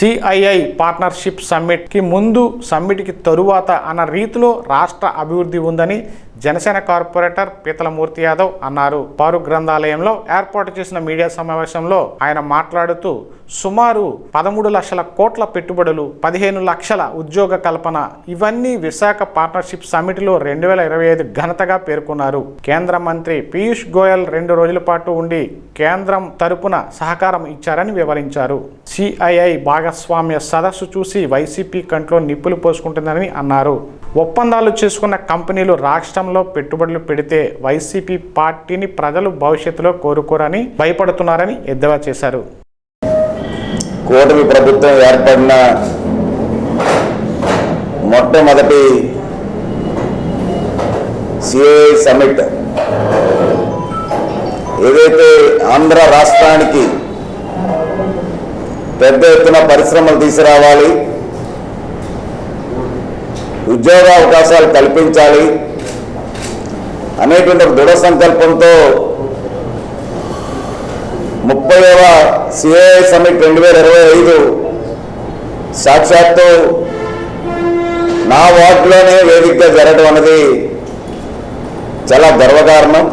CII partnership సమ్మిట్కి ముందు సమ్మిట్కి తరువాత అన్న రీతిలో రాష్ట్ర అభివృద్ధి ఉందని జనసేన కార్పొరేటర్ పీతలమూర్తి యాదవ్ అన్నారు. పారు గ్రంథాలయంలో ఏర్పాటు చేసిన మీడియా సమావేశంలో ఆయన మాట్లాడుతూ సుమారు పదమూడు లక్షల కోట్ల పెట్టుబడులు పదిహేను లక్షల ఉద్యోగ కల్పన ఇవన్నీ విశాఖ పార్ట్నర్షిప్ సమిటిలో రెండు వేల ఇరవై ఐదు ఘనతగా పేర్కొన్నారు. కేంద్ర మంత్రి పీయూష్ గోయల్ రెండు రోజుల పాటు ఉండి కేంద్రం తరపున సహకారం ఇచ్చారని వివరించారు. సిఐఐ భాగస్వామ్య సదస్సు చూసి వైసీపీ కంట్లో నిప్పులు పోసుకుంటుందని అన్నారు. ఒప్పందాలు చేసుకున్న కంపెనీలు రాష్ట్రంలో పెట్టుబడులు పెడితే వైసీపీ పార్టీని ప్రజలు భవిష్యత్తులో కోరుకోరని భయపడుతున్నారని ఎద్దేవా చేశారు. కూటమి ప్రభుత్వం ఏర్పడిన మొట్టమొదటి సిఏ సమిట్ ఏదైతే ఆంధ్ర రాష్ట్రానికి పెద్ద ఎత్తున పరిశ్రమలు తీసుకురావాలి ఉద్యోగ అవకాశాలు కల్పించాలి అనేటువంటి దృఢ సంకల్పంతో ముప్పైవ సిఐ సమిట్ రెండు వేల ఇరవై ఐదు సాక్షాత్తు నా వార్డులోనే వేదికగా జరగడం అన్నది చాలా గర్వకారణం.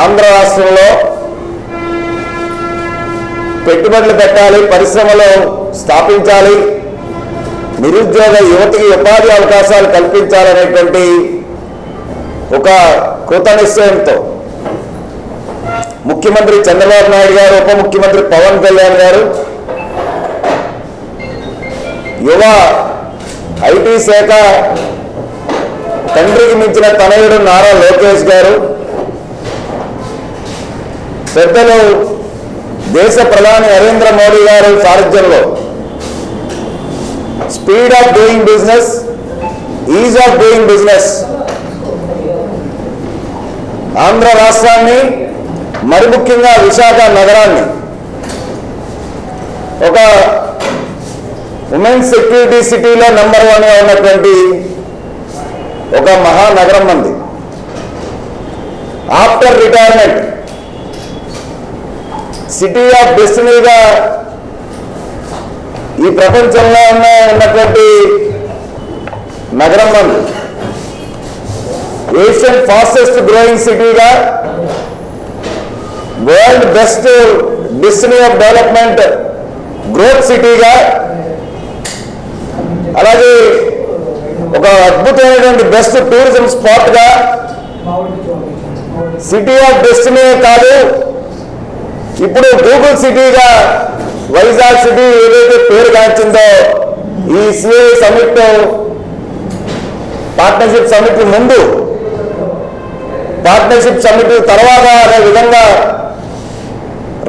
ఆంధ్ర రాష్ట్రంలో పెట్టుబడులు పెట్టాలి పరిశ్రమలు స్థాపించాలి నిరుద్యోగ యువతికి ఉపాధి అవకాశాలు కల్పించాలనేటువంటి ఒక కృత నిశ్చయంతో ముఖ్యమంత్రి చంద్రబాబు నాయుడు గారు ఉప ముఖ్యమంత్రి పవన్ కళ్యాణ్ గారు యువ ఐటీ శాఖ తండ్రికి మించిన తనయుడు నారా లోకేష్ గారు పెద్దలు దేశ ప్రధాని నరేంద్ర మోడీ గారు సారథ్యంలో. Speed of doing business ease of doing business. Andhra రాష్ట్రాన్ని మరి ముఖ్యంగా విశాఖ నగరాన్ని. ఒక ఉమెన్స్ సెక్యూరిటీ సిటీలో నెంబర్ వన్గా ఉన్నటువంటి ఒక మహానగరం మంది ఆఫ్టర్ రిటైర్మెంట్. సిటీ ఆఫ్ డెస్టినీగా ఈ ప్రపంచంలో ఉన్న ఉన్నటువంటి నగరం మంది ఏషియన్ ఫాస్టెస్ట్ గ్రోయింగ్ సిటీగా world best destiny of development growth సిటీగా అలాగే ఒక అద్భుతమైనటువంటి బెస్ట్ టూరిజం స్పాట్గా సిటీ ఆఫ్ డెస్టినీ కాదు ఇప్పుడు గూగుల్ సిటీగా వైజాగ్ సిటీ ఏదైతే పేరు గాంచిందో ఈ సిఐ సమిట్ పార్ట్నర్షిప్ సమిట్ ముందు పార్ట్నర్షిప్ సమిట్ తర్వాత అనే విధంగా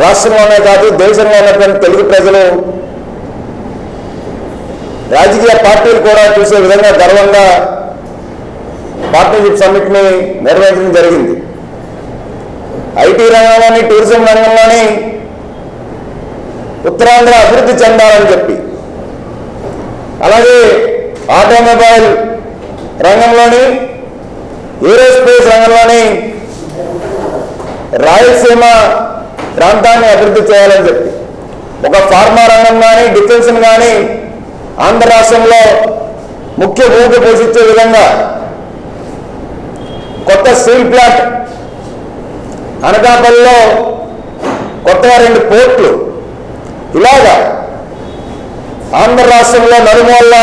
రాష్ట్రంలోనే కాదు దేశంలో ఉన్నటువంటి తెలుగు ప్రజలు రాజకీయ పార్టీలు కూడా చూసే విధంగా గర్వంగా పార్ట్నర్షిప్ సమిట్ని నిర్వహించడం జరిగింది. ఐటీ రంగంలోని టూరిజం రంగంలోని ఉత్తరాంధ్ర అభివృద్ధి చెందాలని చెప్పి. అలాగే ఆటోమొబైల్ రంగంలోని ఏరోస్పేస్ రంగంలోని రాయలసీమ ప్రాంతాన్ని అభివృద్ధి చేయాలని చెప్పి. ఒక ఫార్మా రంగం కానీ డిఫెన్స్ కానీ ఆంధ్ర రాష్ట్రంలో ముఖ్య భూమిక పోషించే విధంగా కొత్త స్టీల్ ప్లాంట్ అనకాపల్లిలో కొత్తగా రెండు పోర్ట్లు. ఇలాగా ఆంధ్ర రాష్ట్రంలో నలుమూల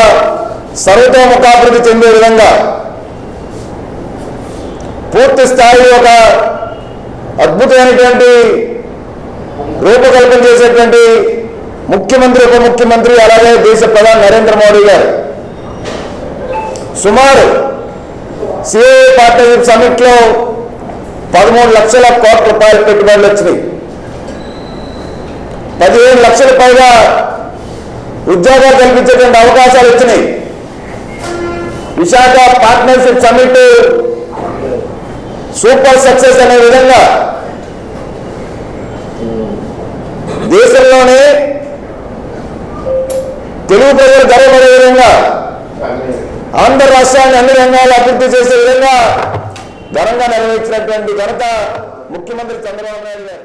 సర్వతోముఖాభివృద్ధి చెందే విధంగా పూర్తి స్థాయి ఒక అద్భుతమైనటువంటి రూపకల్పన చేసేటువంటి ముఖ్యమంత్రి ఉప ముఖ్యమంత్రి అలాగే దేశ ప్రధాని నరేంద్ర మోడీ గారు. సుమారు సిఏ పార్టీ సమిట్లో పదమూడు లక్షల కోట్ల రూపాయల పెట్టుబడులు వచ్చినాయి. పదిహేను లక్షల పైగా ఉద్యోగాలు కల్పించేటువంటి అవకాశాలు వచ్చినాయి. Visakha partnership summit super success అనే విధంగా దేశంలోనే తెలుగు ప్రజలు గర్వపడే విధంగా ఆంధ్ర రాష్ట్రాన్ని అన్ని రంగాలు అభివృద్ధి చేసే విధంగా ఘనంగా నెరవేర్చినటువంటి ఘనత ముఖ్యమంత్రి చంద్రబాబు నాయుడు గారు.